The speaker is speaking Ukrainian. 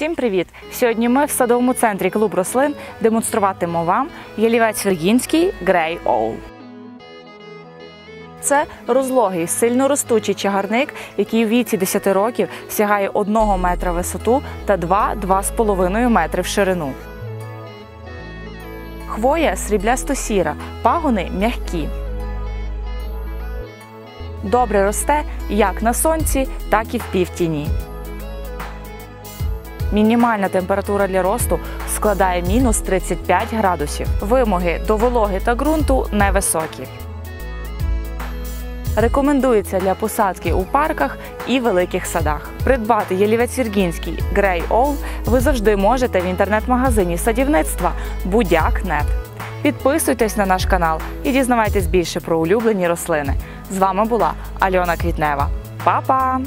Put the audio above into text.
Всім привіт! Сьогодні ми в садовому центрі клуб рослин демонструватимемо вам ялівець віргінський Грей Оул. Це розлогий, сильно ростучий чагарник, який у віці 10 років сягає 1 метра висоту та 2-2,5 метри в ширину. Хвоя сріблясто-сіра, пагони м'які. Добре росте як на сонці, так і в півтіні. Мінімальна температура для росту складає мінус 35 градусів. Вимоги до вологи та ґрунту невисокі. Рекомендується для посадки у парках і великих садах. Придбати ялівець віргінський Grey All ви завжди можете в інтернет-магазині садівництва Будяк.нет. Підписуйтесь на наш канал і дізнавайтесь більше про улюблені рослини. З вами була Альона Квітнева. Па-па!